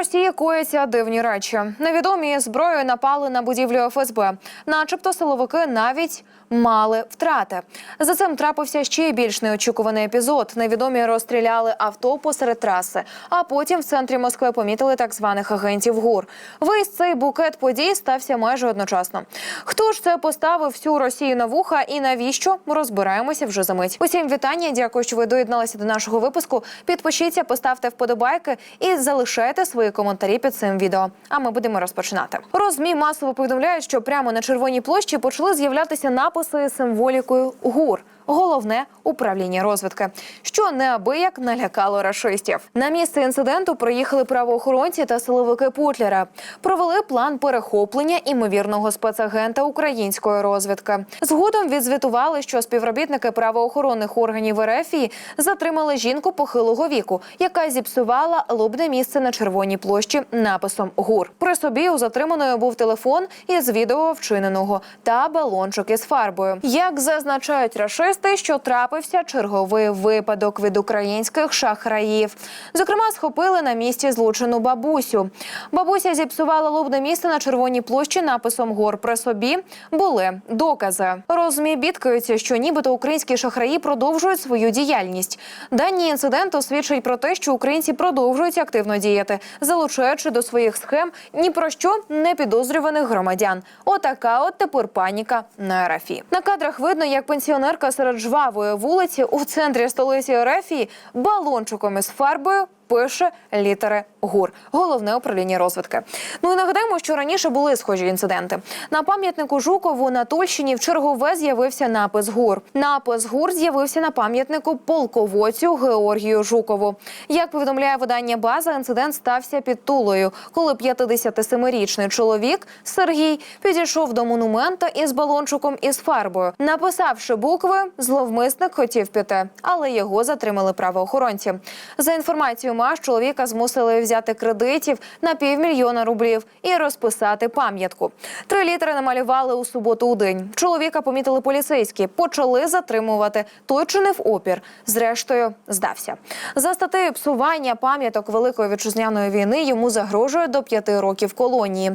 Росії кояться дивні речі. Невідомі зброєю напали на будівлю ФСБ, начебто силовики навіть. Мали втрати за цим трапився ще більш неочікуваний епізод. Невідомі розстріляли авто посеред траси. А потім в центрі Москви помітили так званих агентів ГУР. Весь цей букет подій стався майже одночасно. Хто ж це поставив всю Росію на вуха і навіщо? Розбираємося вже за мить. Усім вітання. Дякую, що ви доєдналися до нашого випуску. Підпишіться, поставте вподобайки і залишайте свої коментарі під цим відео. А ми будемо розпочинати. Розмі масово повідомляють, що прямо на червоній площі почали з'являтися написи символікою ГУР. Головне управління розвідки, що неабияк налякало рашистів. На місце інциденту приїхали правоохоронці та силовики Путлера. Провели план перехоплення імовірного спецагента української розвідки. Згодом відзвітували, що співробітники правоохоронних органів РФ затримали жінку похилого віку, яка зіпсувала лобне місце на червоній площі написом ГУР. При собі у затриманої був телефон із відео вчиненого та балончик із фарбою. Як зазначають рашисти, що трапився черговий випадок від українських шахраїв. Зокрема, схопили на місці злочину бабусю. Бабуся зіпсувала лобне місце на червоній площі написом ГОР при собі. Були докази. Розмі бідкаються, що нібито українські шахраї продовжують свою діяльність. Дані інциденту свідчать про те, що українці продовжують активно діяти, залучаючи до своїх схем ні про що не підозрюваних громадян. Отака от тепер паніка на РФІ. На кадрах видно, як пенсіонерка серед жвавої вулиці у центрі столиці РФІ балончиком із фарбою пише літери ГУР, головне управління розвідки. Ну і нагадаємо, що раніше були схожі інциденти. На пам'ятнику Жукову на Тульщині в чергове з'явився напис ГУР. Напис ГУР з'явився на пам'ятнику полководцю Георгію Жукову. Як повідомляє видання База, інцидент стався під Тулою, коли 57-річний чоловік Сергій підійшов до монумента із балончиком із фарбою. Написавши букви, зловмисник хотів піти, але його затримали правоохоронці. За інформацією МАШ, чоловіка змусили взяти кредитів на півмільйона рублів і розписати пам'ятку. Три літери намалювали у суботу у день. Чоловіка помітили поліцейські, почали затримувати. Той чинив опір. Зрештою, здався. За статтею псування пам'яток Великої вітчизняної війни йому загрожує до п'яти років колонії.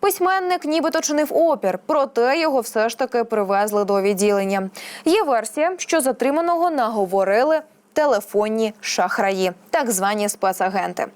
Письменник нібито чинив опір, проте його все ж таки привезли до відділення. Є версія, що затриманого наговорили телефонні шахраї, так звані спецагенти.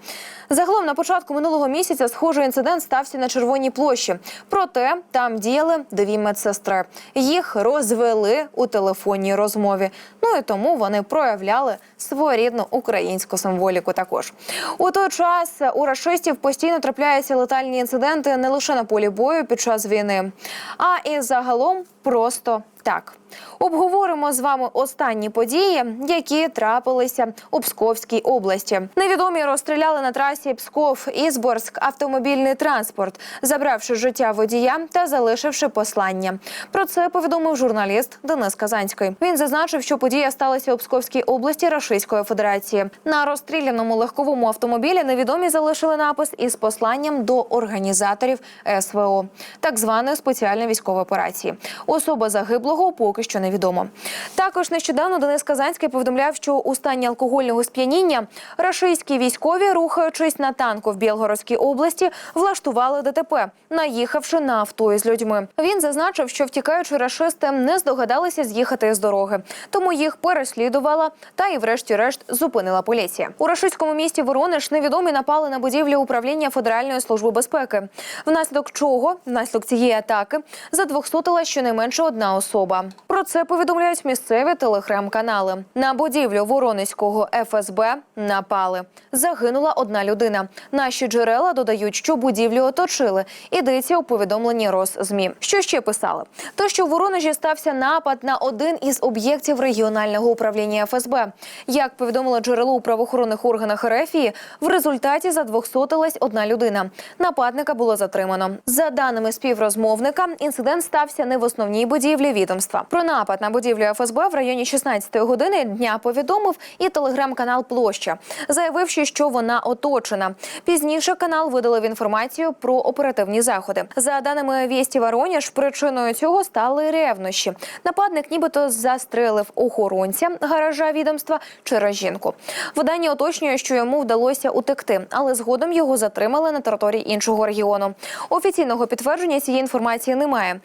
Загалом на початку минулого місяця схожий інцидент стався на Червоній площі. Проте там діяли дві медсестри. Їх розвели у телефонній розмові. Ну і тому вони проявляли своєрідну українську символіку. Також у той час у рашистів постійно трапляються летальні інциденти не лише на полі бою під час війни, а і загалом просто так. Обговоримо з вами останні події, які трапилися у Псковській області. Невідомі розстріляли на трасі Псков Ізборськ автомобільний транспорт, забравши життя водія та залишивши послання. Про це повідомив журналіст Денис Казанський. Він зазначив, що подія сталася у Псковській області Рашистської Федерації. На розстріляному легковому автомобілі невідомі залишили напис із посланням до організаторів СВО, так званої спеціальної військової операції. Особа загиблого поки що невідомо. Також нещодавно Денис Казанський повідомляв, що у стані алкогольного сп'яніння рашистські військові, рухаючись на танку в Білгородській області, влаштували ДТП, наїхавши на авто із людьми. Він зазначив, що втікаючи рашисти не здогадалися з'їхати з дороги, тому їх переслідувала та і, врешті-решт, зупинила поліція. У рашистському місті Воронеж невідомі напали на будівлю управління Федеральної служби безпеки. Внаслідок чого, внаслідок цієї атаки, задвохсотила щонайменше одна особа. Про це повідомляють місцеві телеграм-канали. На будівлю Воронезького ФСБ напали. Загинула одна людина. Наші джерела додають, що будівлю оточили. Ідеться у повідомленні Росзмі. Що ще писали? То, що в Воронежі стався напад на один із об'єктів регіонального управління ФСБ. Як повідомило джерело у правоохоронних органах РФІ, в результаті задвохсотилась одна людина. Нападника було затримано. За даними співрозмовника, інцидент стався не в основній будівлі відомства. Про напад на будівлю ФСБ в районі 16-ї години дня повідомив і телеграм-канал Площа, заявивши, що вона оточена. Пізніше канал видалив інформацію про оперативні заходи. За даними Вєсті Воронеж, причиною цього стали ревнощі. Нападник нібито застрелив охоронця гаража відомства через жінку. Видання уточнює, що йому вдалося утекти, але згодом його затримали на території іншого регіону. Офіційного підтвердження цієї інформації немає.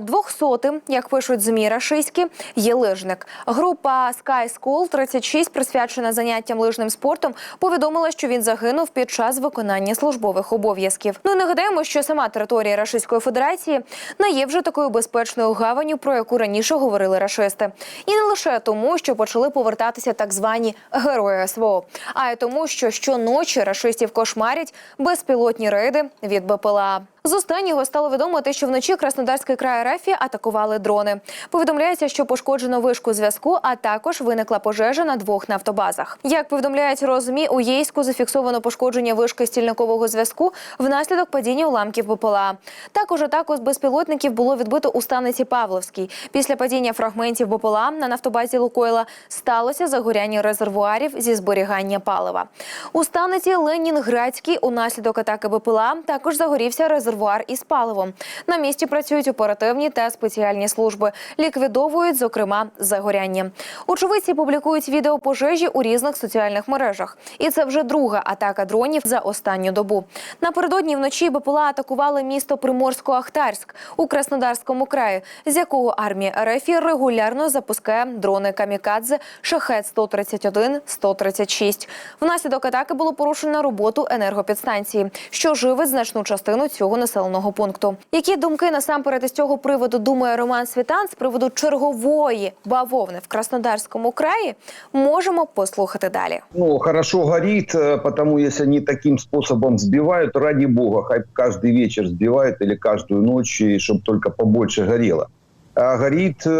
Двохсотим, як пишуть змі рашистські, є лижник. Група Sky School 36, присвячена заняттям лижним спортом, повідомила, що він загинув під час виконання службових обов'язків. Ну і нагадаємо, що сама територія Рашистської Федерації не є вже такою безпечною гаванню, про яку раніше говорили рашисти. І не лише тому, що почали повертатися так звані герої СВО, а й тому, що щоночі рашистів кошмарять безпілотні рейди від БПЛА. З останнього стало відомо те, що вночі Краснодарський край РФ атакували дрони. Повідомляється, що пошкоджено вишку зв'язку, а також виникла пожежа на двох нафтобазах. Як повідомляють розмі, у Єйську зафіксовано пошкодження вишки стільникового зв'язку внаслідок падіння уламків БПЛА. Також атаку з безпілотників було відбито у станиці Павловській. Після падіння фрагментів БПЛА на нафтобазі Лукойла сталося загоряння резервуарів зі зберігання палива. У станиці Ленінградській унаслідок атаки БПЛА також загорівся резервуар із паливом. На місці працюють оперативні та спеціальні служби. Ліквідовують, зокрема, загоряння. Очевидці публікують відео пожежі у різних соціальних мережах. І це вже друга атака дронів за останню добу. Напередодні вночі БПЛА атакували місто Приморсько-Ахтарськ у Краснодарському краї, з якого армія РФ регулярно запускає дрони камікадзе Шахет 131 136 Внаслідок атаки було порушено роботу енергопідстанції, що живить значну частину цього населеного пункту. Які думки насамперед із цього приводу думає Роман Світан з приводу чергової бавовни в Краснодарському краї? Можемо послухати далі. Ну, хорошо горит, э, потому если они таким способом сбивают, ради бога, хай каждый вечер сбивают или каждую ночь, и чтобы только побольше горело. А горит э,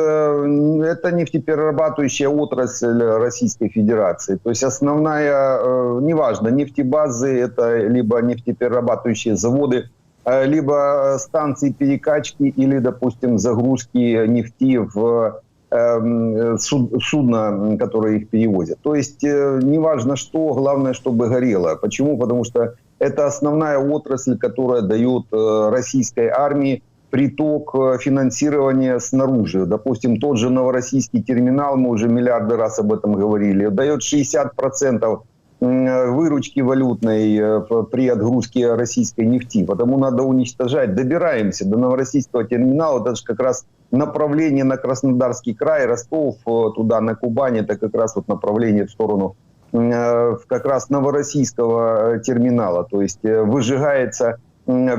это нефтеперерабатывающая отрасль Российской Федерации. То есть основная, э, неважно, нефтебазы, это либо нефтеперерабатывающие заводы, э, либо станции перекачки или, допустим, загрузки нефти в эм, суд- судна, которые их перевозят. То есть э, неважно что, главное, чтобы горело. Почему? Потому что это основная отрасль, которая дает э, российской армии приток э, финансирования снаружи. Допустим, тот же Новороссийский терминал, мы уже миллиарды раз об этом говорили, дает 60% м, выручки валютной э, при отгрузке российской нефти. Потому надо уничтожать. Добираемся до Новороссийского терминала. Это же как раз направление на Краснодарский край, Ростов, э, туда на Кубань. Это как раз вот направление в сторону э, как раз Новороссийского терминала. То есть выжигается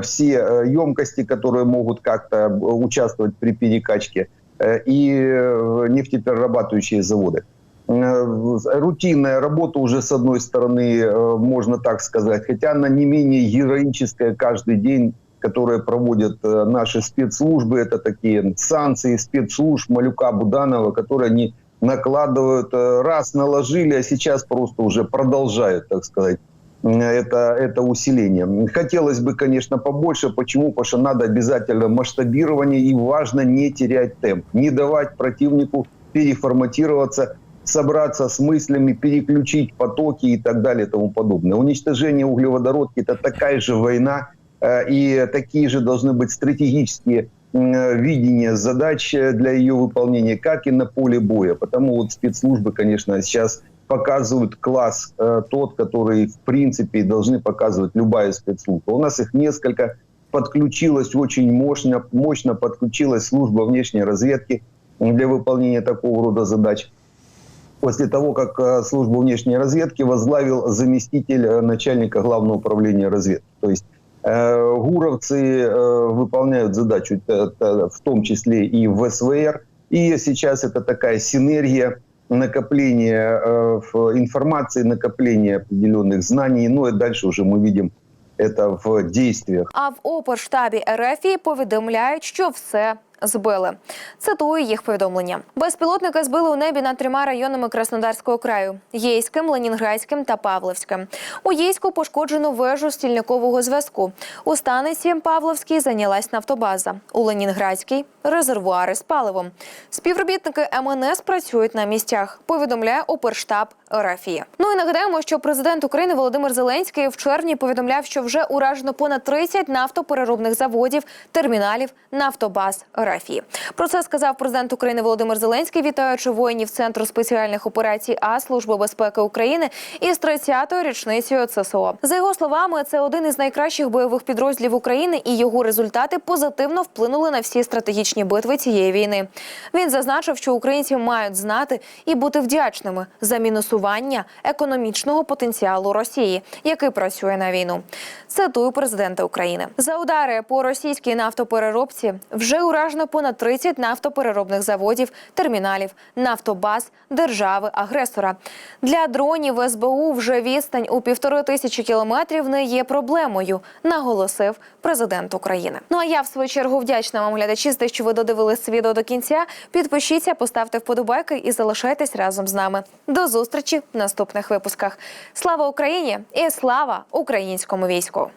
все емкости, которые могут как-то участвовать при перекачке, и нефтеперерабатывающие заводы. Э, Рутинная работа уже с одной стороны, э, можно так сказать, хотя она не менее героическая каждый день, которые проводят э, наши спецслужбы. Это такие санкции спецслужб Малюка Буданова, которые они накладывают, раз наложили, а сейчас просто уже продолжают, так сказать, это, это усиление. Хотелось бы, конечно, побольше. Почему? Потому что надо обязательно масштабирование и важно не терять темп, не давать противнику переформатироваться, собраться с мыслями, переключить потоки и так далее и тому подобное. Уничтожение углеводородки – это такая же война, э, и такие же должны быть стратегические э, видения задач э, для ее выполнения, как и на поле боя. Потому вот спецслужбы, конечно, сейчас показывают класс тот, который в принципе должны показывать любая спецслужба. У нас их несколько. Подключилась очень мощно, мощно подключилась служба внешней разведки для выполнения такого рода задач. После того, как э, службу внешней разведки возглавил заместитель э, начальника главного управления разведки. То есть э, гуровцы э, выполняют задачу э, э, в том числе и в СВР. И сейчас это такая синергия накопления э, в- информации, накопления определенных знаний. Ну и дальше уже мы видим это в действиях. А в оперштабі РФ повідомляють, що все збили. Цитую їх повідомлення. Безпілотники збили у небі над трьома районами Краснодарського краю: Єйським, Ленінградським та Павловським. У Єйську пошкоджено вежу стільникового зв'язку. У станиці Павловській зайнялась нафтобаза. У Ленінградській резервуари з паливом. Співробітники МНС працюють на місцях. Повідомляє Оперштаб РФІ. Ну і нагадаємо, що президент України Володимир Зеленський в червні повідомляв, що вже уражено понад 30 нафтопереробних заводів, терміналів, нафтобаз РФІ. Про це сказав президент України Володимир Зеленський, вітаючи воїнів Центру спеціальних операцій А Служби безпеки України із 30-ю річницею ЦСО. За його словами, це один із найкращих бойових підрозділів України, і його результати позитивно вплинули на всі стратегічні битви цієї війни. Він зазначив, що українці мають знати і бути вдячними за мінусування економічного потенціалу Росії, який працює на війну. Цитую президента України за удари по російській нафтопереробці вже уражено понад 30 нафтопереробних заводів, терміналів, нафтобаз держави-агресора. Для дронів СБУ вже відстань у півтори тисячі кілометрів не є проблемою, наголосив президент України. Ну а я в свою чергу вдячна вам, глядачі, за те, що ви додивились відео до кінця. Підпишіться, поставте вподобайки і залишайтесь разом з нами. До зустрічі в наступних випусках. Слава Україні і слава українському війську!